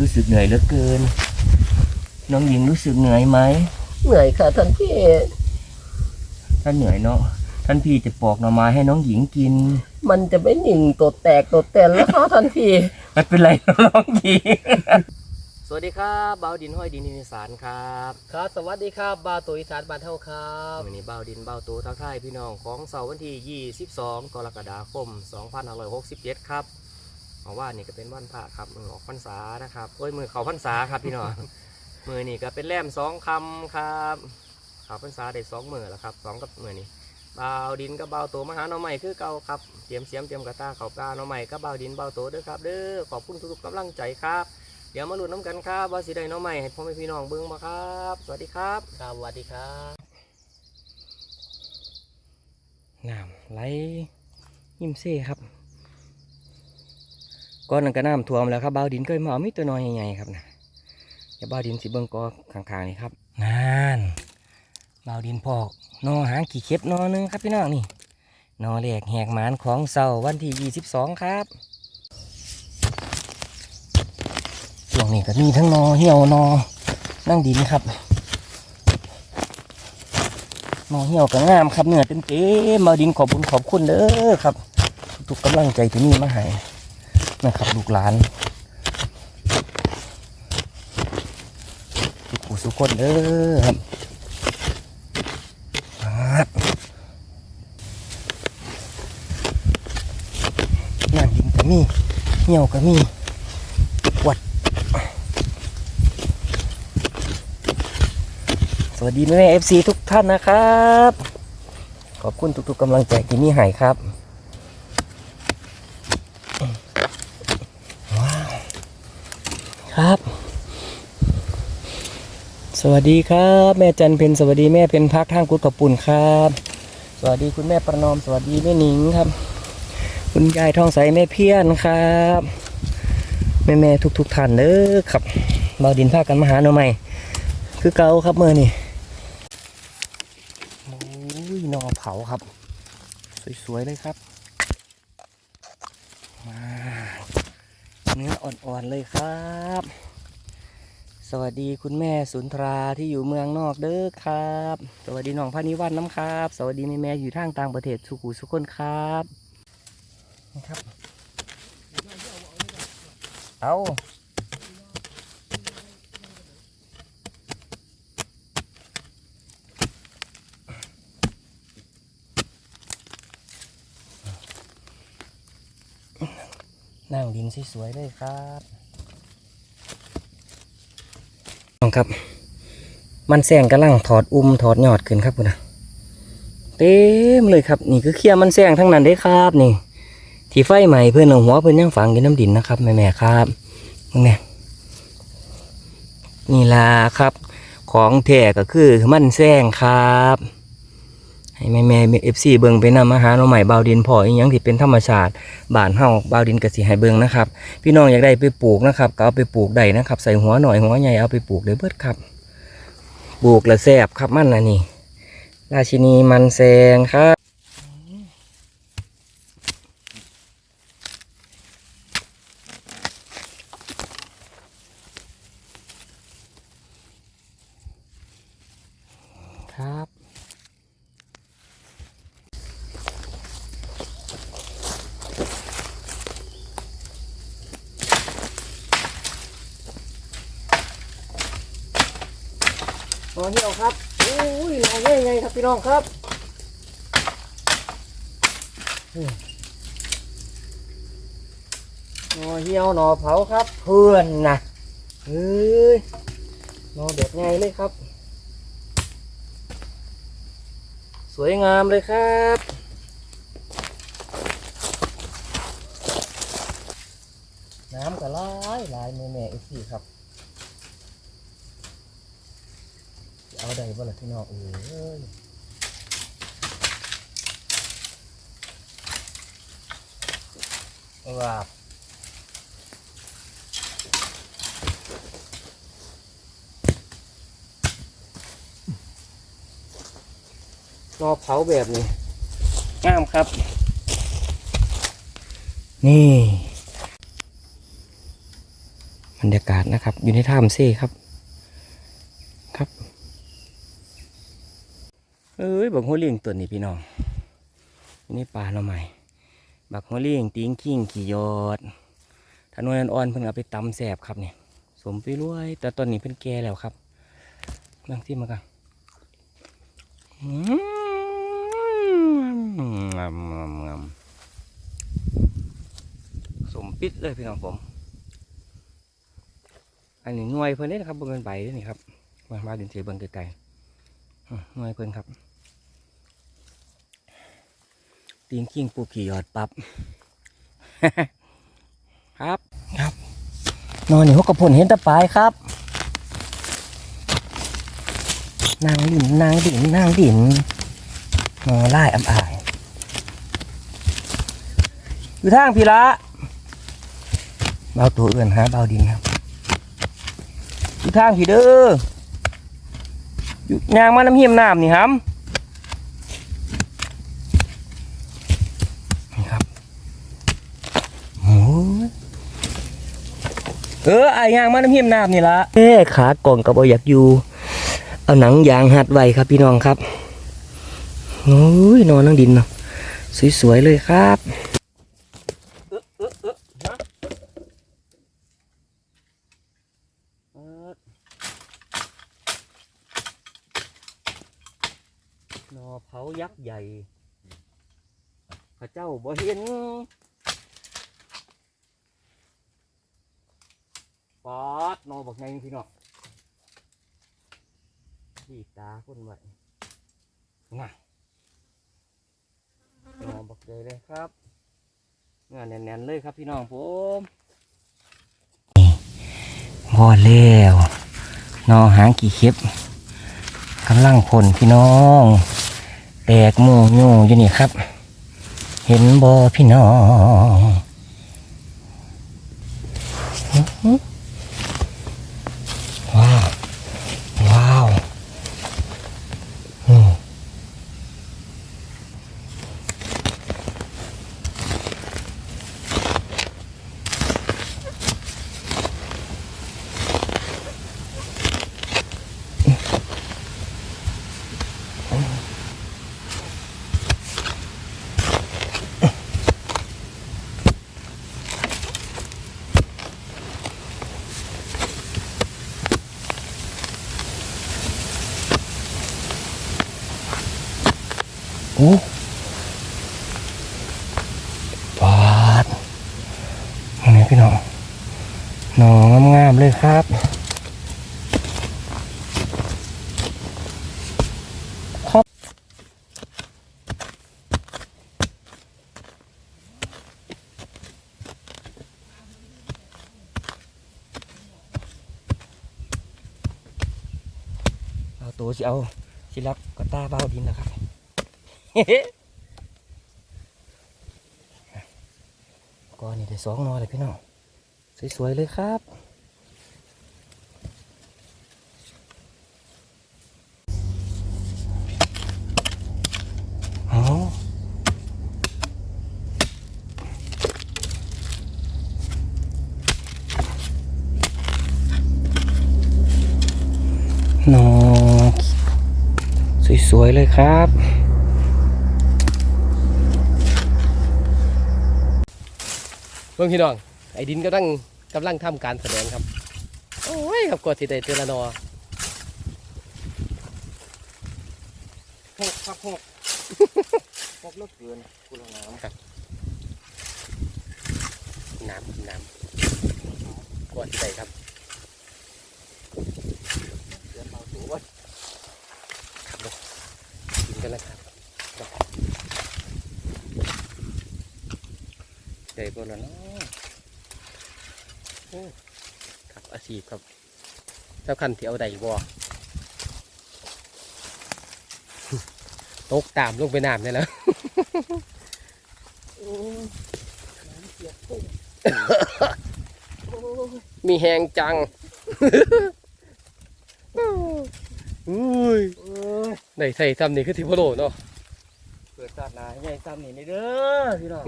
รู้สึกเหนื่อยเหลือเกิน น้องหญิงรู้สึกเหนื่อยไหมเหนื่อยค่ะท่านพี่ถ้าเหนื่อยเนาะท่านพี่จะปอกหน่อไม้ให้น้องหญิงกิน มันจะไม่หนิ่งตัวแตกตัวแตนแล้วค่ะท่านพี่ไม่เป็นไรน้องหญิงสวัสดีครับเบาดินห้อยดินอีสานครับครับ สวัสดีครับบาตุอีสานบานเท่าครับวันนี้เบาดินเบาตูทักทายพี่น้องของเสาร์วันที่ 22 กรกฎาคม 2567 ครับ เอาว่านี่ก็เป็นวันพระครับมือออกพรรษานะครับโอ้ยมือเขาพรรษาครับพี่น้องมือนี่ก็เป็นแรมสองคำครับเขาพรรษาได้สองมือแล้วครับสองกับมือนี่เบาดินกับเบาโตมาหาหน่อใหม่คือเก่าครับเตรียมเสียมเตรียมกระตาเขาปลาหน่อใหม่กับเบาดินเบาโตเด้อครับเด้อขอบคุณทุกๆกำลังใจครับเดี๋ยวมาลุ้นน้ำกันครับว่าสิได้หน่อใหม่ให้พ่อแม่พี่น้องเบิ้งมาครับ สวัสดีครับครับสวัสดีครับน้ำไหลยิ้มเซ่ครับ ก้อนนั้นก็น้ำท่วมแล้วครับบ่าวดินก็มาเอามีตัวน้อยใหญ่ๆครับนะเดี๋ยวบ่าวดินสิเบิ่งกอข้างๆนี่ครับนั่นบ่าวดินพอกนอหางขี่เข็บนอหนึงครับพี่น้องนี่นอแหลกแหกหมานของเสาร์วันที่ 22 ครับช่วงนี้ก็มีทั้งนอเหี่ยวนอนั่งดินครับหมอเหี่ยวก็งามครับเนื้อเต็มเต็มๆมาดินขอบคุณขอบคุณเด้อครับ ทุกกำลังใจที่นี่มาให้ นะครับลูกหลานทุกผู้สุกคนเด้อครับน้ำดินก็มีเหี่ยวก็มีวัด สวัสดีแม่เอฟซีทุกท่านนะครับ ขอบคุณทุกๆกำลังใจที่นี่หายครับ ว้าว ครับ สวัสดีครับ แม่จันเพนสวัสดีแม่เพนพักทางกุดกับปุ่นครับ สวัสดีคุณแม่ประนอมสวัสดีแม่หนิงครับ คุณยายทองใสแม่เพี้ยนครับ แม่แม่ๆทุกท่านเด้อครับเบาดินพากันมาหาหน่อใหม่คือเกาครับเมื่อนี่โอ้ยนอเผาครับ สวยๆเลยครับมาเนื้ออ่อนๆเลยครับ สวัสดีคุณแม่สุนทราที่อยู่เมืองนอกเด้อครับ สวัสดีน้องพานิวันน้ำครับ สวัสดีแม่แม่อยู่ทางต่างประเทศสุขุสุขคนครับนะครับ เอานั่งดินสวยๆเลยครับน้ องครับ มันแซงกำลังถอดอุ้มถอดยอดขึ้นครับคุณนะเต็มเลยครับ นี่คือเคี้ยมันแซงทั้งนั้นได้ครับ นี่ที่ไฟใหม่เพื่อนเอาหัวเพื่อนยังฝังกินน้ำดินนะครับแม่ๆครับมึงเนี่ยนี่ล่ะครับ ของแท้ก็คือมันแซงครับ ให้แม่แม่เอฟซีเบิงไปนำอาหารเอาใหม่บาวดินพออีกอย่างที่เป็นธรรมชาติบานเฮาบาวดินกระสิให้เบิงนะครับ พี่น้องอยากได้ไปปลูกนะครับก็เอาไปปลูกได้นะครับ ใส่หัวหน่อยหัวใหญ่เอาไปปลูกได้เบิดครับ ปลูกและแซบครับมันนะนี่ราชินีมันแซงครับครับ เหี่ยวครับโอ้ยนอใหญ่ไงครับพี่น้องครับอืมนอเหี่ยวหนอเผาครับ เพื่อนนะเฮ้ยหนอแบบไงเลยครับ สวยงามเลยครับน้ำก็ไหลายหลายแม่แม่เอฟซีครับ เอาได้บ่ล่ะพี่น้องเอ้ยว้าวนอเผาแบบนี้งามครับ นี่บรรยากาศนะครับ อยู่ในถ้ำเซ่ครับ เอ้ยบักหัวเลี้ยงตัวนี้พี่น้องนี่ปลาเราใหม่บักหัวเลี้ยงติ้งขิงขี่ยอดถ้าหน่วยอ่อนเพิ่งเอาไปตำแสบครับเนี่ยสมไปรวย แต่ตอนนี้เพิ่นแก่แล้วครับนั่งที่มากันงามงามงามสมปิดเลยพี่น้องผม อันนี้หน่วยเพิ่นนี่นะครับบิ่งเป็นใบนี่ครับมามาดินเสียเบิ่งไกลๆหน่วยเพิ่นครับ ตีนขิงปูขี่ยอดปับครับครับนอนนี่พวกกระพนเห็นตะปายครับ นางดินนางดินนางดินนอไล่อำอายอยู่ทางพีละเบาตัวเอื่นฮะเบาดินครับอยู่ทางพี่เด้ออยู่ยางมาน้ำเหียมน้ำนี่ครับนี่ครับโอ้ยเออไอ้ยางมาน้ำเหียมน้ำนี่ละเอ้ขากล่องกับบอยากอยู่ เอาหนังยางหัดไว้ครับพี่น้องครับโอ้ยนอนนั่งดินเนาะสวยๆเลยครับนอเผายักษ์ใหญ่ พระเจ้าบ่เห็น ปอดนอบอกไงพี่น้องที่ตาคนไว้ง่ะนอบอกเลยเลยครับงานแน่นๆเลยครับพี่น้องผมพอแล้วนอหางกี่เข็บกำลังผลพี่น้อง แตกหมูโยอยู่นี่ครับ เห็นบอพี่น้องอื้อหือว้าว ว้าวอืมโอ้ปาดนี่พี่น้องหนองงามๆเลย ครับ ครับ เอาตัวสิเอาสิรับกระตาเบาดินนะครับก้อนนี่ได้สองนอเลยพี่น้อง สวย ๆ เลยครับ เอาหนอสวยๆ เลยครับเบิ่งพี่น้อง ไอ้ดินกำลังกำลังทำการแสดงครับ โอ้ยครับกดสิได้เตือนละนอหกครับหกหกเลิกเกินกูลงน้ำครับน้ำกินน้ำกดสิได้ครับเดือนเบาตัวครับเด้อ กินกันแล้วครับได้บ่ละเนาะโอ้ครับอาชีพครับ เจ้าคันที่เอาใดบ่ตกตามลงไปน้ำเนี่ยแหล้วมีแหงจัง อุ้ยได้ใส่ซ้ำนี่คือทิพโลเนาะเปิดตาหนาใหญ่ซ้ำนี่นี่เด้อพี่น้อง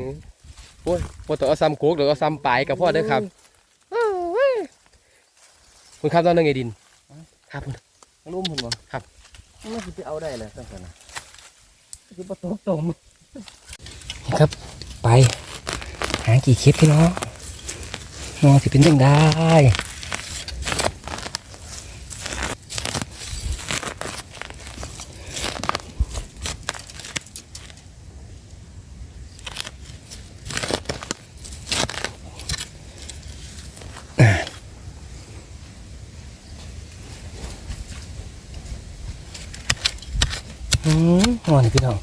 โอ้ยบ่ต้องเอาซ้ำกุกหรือเอาซ้ำปลายกับพ่อเด้อครับคุณครับตอนนึงไงดิน ครับคุณ ลุ่มผมบ่ครับมันสิไปเอาได้เลยตั้งแต่นะสิบ่ตกตมนี่ครับ ไป หากี่เคสพี่น้องน้องสิเป็นยังได้อืมนอนพี่น้อง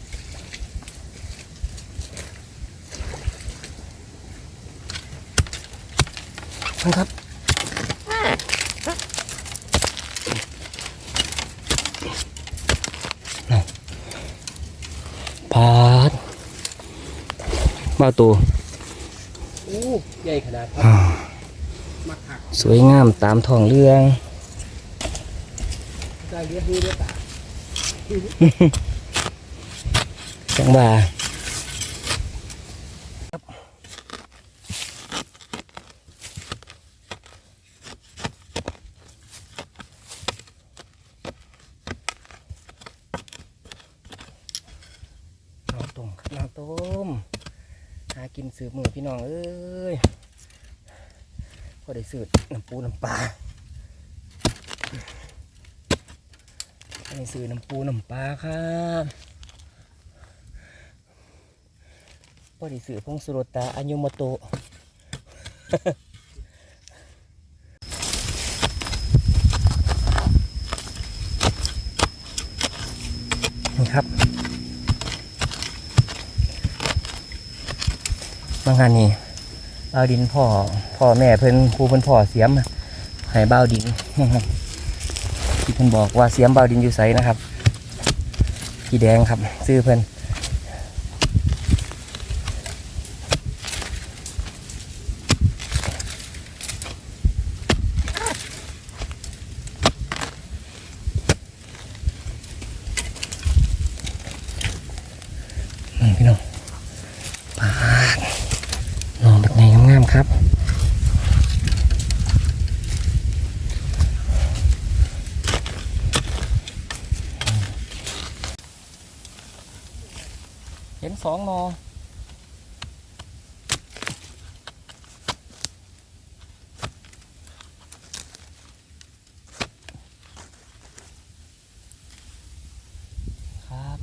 นะครับนั่นพาด มาตัวโอ้ใหญ่ขนาดครับอ่ามาหักสวยงามตามท้องเรื่องได้เรียกมือเรียกตาจังบ่าน้องต้มครับน้องต้มหากินสืบมือพี่น้อง เอ้ยพอได้สืบน้ำปูน้ำปลาได้สืบน้ำปูน้ำปลาครับพอได้สืบพงสุรตาอัญโยโมโตนะครับ บางงานนี่บ้าวดินพ่อพ่อแม่เพิ่นครูเพิ่นพ่อเสียมให้บ้าวดินที่เพิ่นบอกว่าเสียมบ้าวดินอยู่ไสนะครับพี่แดงครับ ซื้อเพิ่นนี่พี่น้องปาดนอนแบบไงงามๆครับ เห็นสองนอครับ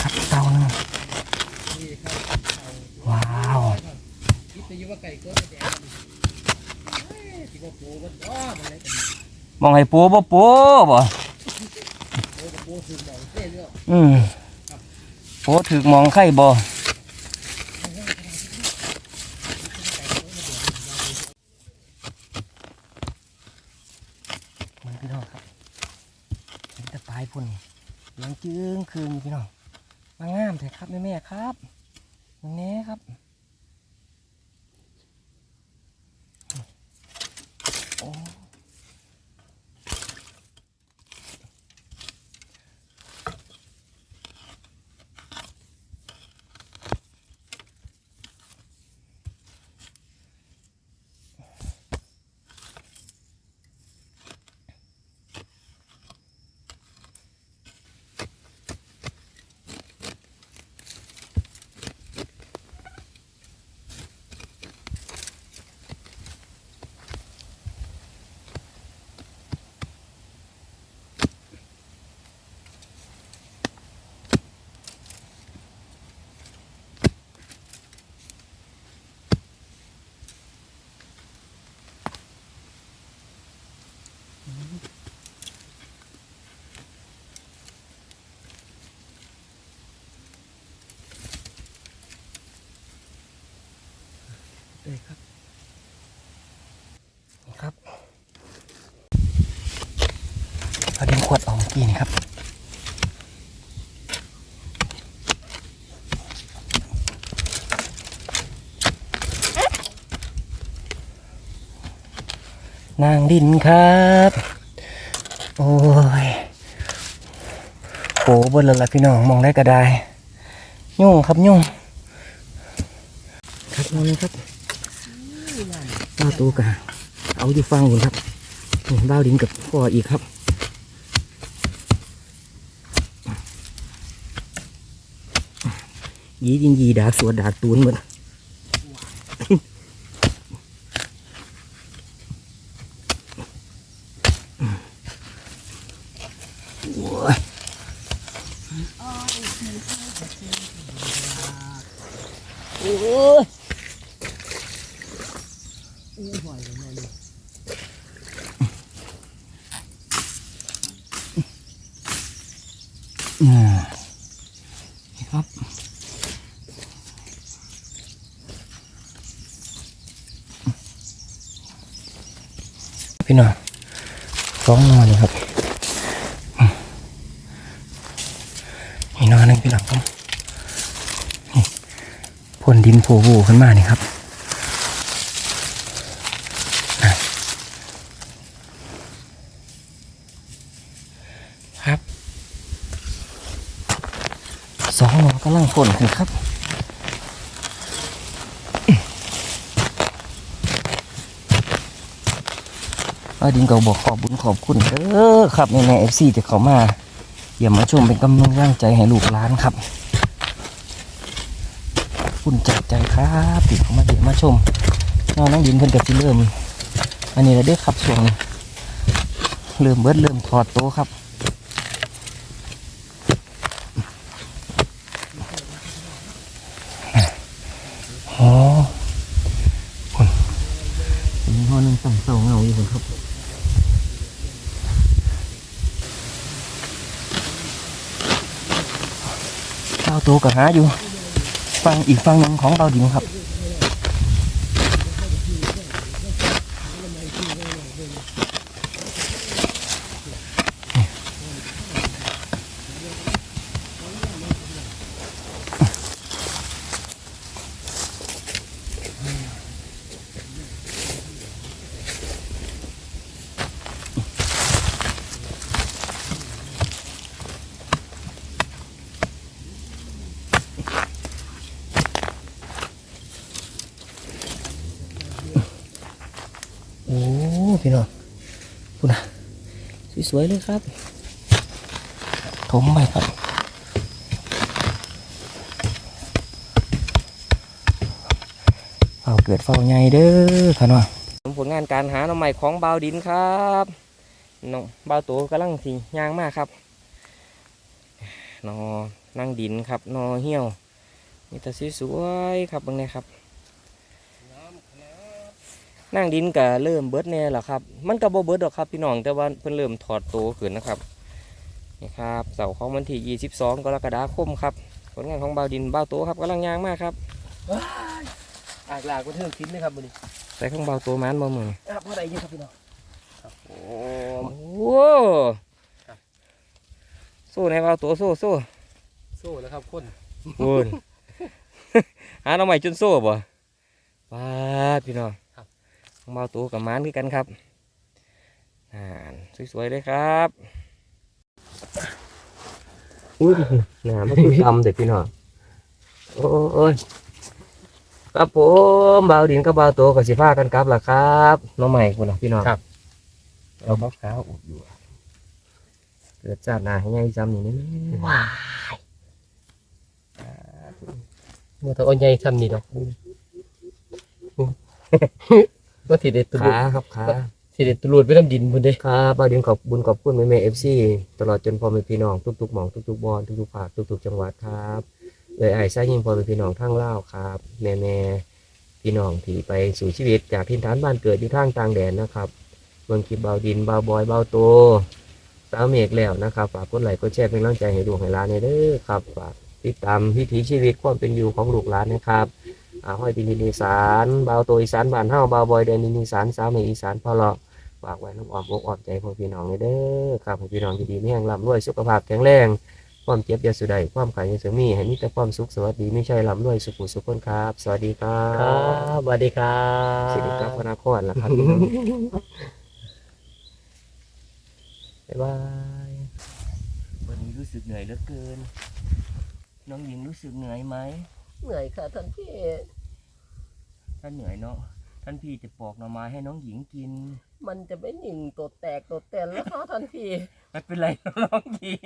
ครับเตาหนึ่ง นี่ครับ ว้าว คิดจะอยู่ว่าไก่ก็แดงเฮ้ยสิบ่ปูบ่บ่มันเลยกัน มองให้ปูบ่ปูบ่ปูถือมปูถึกมองไข่บ่มันพี่น้องครับเห็นแต่ปลายพุ่นเลี้ยังจึ้งคืนพี่น้องมางามแต่ครับแม่แม่ครับมันแน่ครับ เลยครับนี่ครับประเด็นขวดออกเมื่อกี้นี่ครับนางดินครับ โอ้ยโหเบนเลยละพี่น้องมองได้ก็ได้ ยุ่งครับยุ่ง ครับน้องนี่ครับบ้าว ตัวกะเอาอยู่ฟังคุณครับบ้าวดินกับพ่ออีกครับยียิงยีดาสวดดาตูนเหมือนโอ้ยโอ้ย อู้หอยเลยแม่นี่ อ่านี่ครับ พี่น้องสองนอนนี่ครับนี่นอนหนึงพี่น้องนี่พ่นดินโผล่ขึ้นมานี่ครับครับสองนอนกำลังพ่นขึ้นครับ อาดินก็บอกขอบบุญขอบคุณเด้อครับในในเอฟซีที่เขามาเยี่ยมมาชมเป็นกำลังใจให้ลูกหลานครับคุณจากใจครับที่เขามาเยี่ยมมาชมน้องน้องดินเพิ่นกับที่เริ่ม อันนี้เราได้ขับช่วงนี้เริ่มเบิดเริ่มถอดโตครับอ๋อคนมีห้อหนึงตั้งเสาเงาอยู่คนครับ เจ้าตัว ก็หาอยู่ฟังอีกฟังหนึ่งของเราดินครับ วยเลยครับ ถมไปครับ เฝ้าเกิดเฝ้าใหญ่เด้อค่ะน้องผลงานการหาหน่อใหม่ของบาวดินครับน้องบาวตัวกำลังสิย่างมากครับนอนั่งดินครับนอเหี่ยวมีแต่สวยๆครับเบางเนี่ยครับ นั่งดินก็เริ่มเบิดแน่แหละครับ มันก็บ่เบิดดอกครับพี่น้องแต่ว่าเพิ่นเริ่มถอดโตวขึ้นนะครับนี่ครับเสาร์ของวันที่22กรกฎาคมครับผลงานของบ่าวดินบ่าวโตครับกำลังย่างมากครับอากลากก็เทิงทิ้นนะครับมื้อนี้ใส่ของบ่าวโตมันบ่มือนี่ครับเท่าไหร่อยู่ครับพี่น้องโอ้โหสู้ในบ่าวโตสู้สู้โซ่แล้วครับคนโอ้ยหาหน่อใหม่จนโซ่บ่ว้าดพี่น้อง ของบ่าวโตกับมันคือกันครับอ่านสวยๆเลยครับอุ้ยหนามันคือดำเด็กพี่น้องโอ้ยครับผมบาวดินกับบาวโตกับสิฟ้ากันครับล่ะครับน้องใหม่คุณนะพี่น้องเราบักขาวอุดอยู่อะเกิดจากหนาให้ไงจำนี่นี่ว้าเมื่อตะอ้อนใหญ่ทำนี่ดอก ว่าสิเด็ดตุลุขาดครับขาสิเด็ดตุลุดไปน้ำดินพุ่นเด้ครับบาวดินขอบบุญขอบคุณแม่แม่เอฟซีตลอดจนพ่อแม่พี่น้องทุกๆหม่องทุกๆบอลทุกๆภาคทุกๆจังหวัดครับเลยไอ้ไส้ยิงพ่อแม่พี่น้องทั้งเล่าวครับ แม่แม่พี่น้องที่ไปสู่ชีวิตจากทินฐานบ้านเกิดอยู่ทางต่างแดนนะครับเมืองคลิปเบาดินเบาบอยเบาโตสาวเมฆแล้วนะครับฝากกดไลค์กดแชร์เป็นกำลังใจให้ดวงให้ร้านในเด้อครับฝากติดตามวิถีชีวิตความเป็นอยู่ของลูกหลานนะครับอา ห้อยดินดินอีสานเบาโตอีสานบ้านเฮาเบาบอยแดนดินอีสานสาวเมฆอีสานพอเลาะฝากไว้น้ำอ้อมอกอ้อมใจของพี่น้องในเด้อครับให้พี่น้องดีๆมีแห่งร่ำรวยสุขภาพแข็งแรงความเจ็บอยาสุดใดความขายอยาเสมีให้มีแต่ความสุขสวัสดีไม่ใช่ร่ำรวยสุขุสุขคนครับ สวัสดีครัครับบสวัสดีครัสิริกับบพระนครแล้วครับพี่น้องบ๊ายบายวันนี้รู้สึกเหนื่อยเหลือเกิน น้องหญิงรู้สึกเหนื่อยไหม เหนื่อยค่ะท่านพี่ท่านเหนื่อยเนาะท่านพี่จะปอกหน่อไม้ให้น้องหญิงกิน มันจะไม่หนึ่งตัวแตกตัวแตนแล้วค่ะท่านพี่ไม่เป็นไรน้องหญิง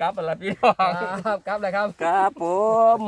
กลับอะไรพี่น้องครับครับเลยครับครับผม